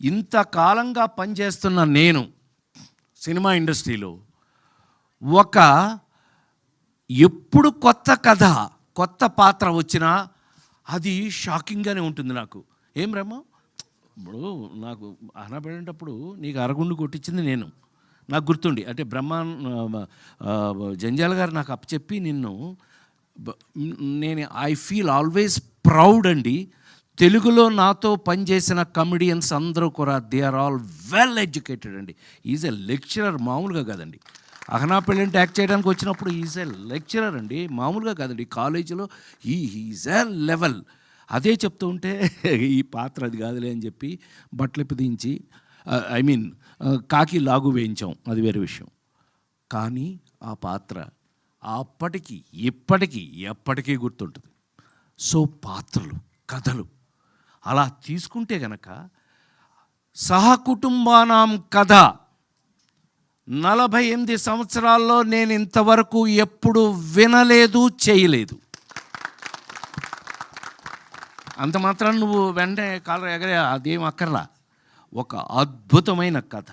ఇంతకాలంగా పనిచేస్తున్న నేను సినిమా ఇండస్ట్రీలో ఒక ఎప్పుడు కొత్త కథ కొత్త పాత్ర వచ్చినా అది షాకింగ్గానే ఉంటుంది నాకు. ఏం రమ్మ? ఇప్పుడు నాకు అనబడేటప్పుడు నీకు అరగుండు కొట్టించింది నేను. నాకు గుర్తుండి. అంటే బ్రహ్మ జంజాల గారు నాకు అప్పచెప్పి నిన్ను నేను ఐ ఫీల్ ఆల్వేస్ ప్రౌడ్ అండి. తెలుగులో నాతో పనిచేసిన కమెడియన్స్ అందరూ కూడా they are all well educated అండి. ఈజ్ ఎ లెక్చరర్ మామూలుగా కాదండి. అహనా పెళ్ళంటే యాక్ట్ చేయడానికి వచ్చినప్పుడు ఈజ్ ఎ లెక్చరర్ అండి. మామూలుగా కాదండి. కాలేజీలో ఈ ఈజ్ ఎ లెవెల్ అదే చెప్తూ ఉంటే ఈ పాత్ర అది కాదులే అని చెప్పి బట్టలు పిదించి ఐ మీన్ కాకి లాగు వేయించాం. అది వేరే విషయం. కానీ ఆ పాత్ర అప్పటికి ఇప్పటికీ ఎప్పటికీ గుర్తుంటుంది. సో పాత్రలు కథలు అలా తీసుకుంటే గనక సహకుటుంబానాం కథ నలభై ఎనిమిది సంవత్సరాల్లో నేను ఇంతవరకు ఎప్పుడు వినలేదు చేయలేదు. అంత మాత్రం నువ్వు వెంటనే కాలర్ ఎగరే అదేం అక్కర్లా. ఒక అద్భుతమైన కథ.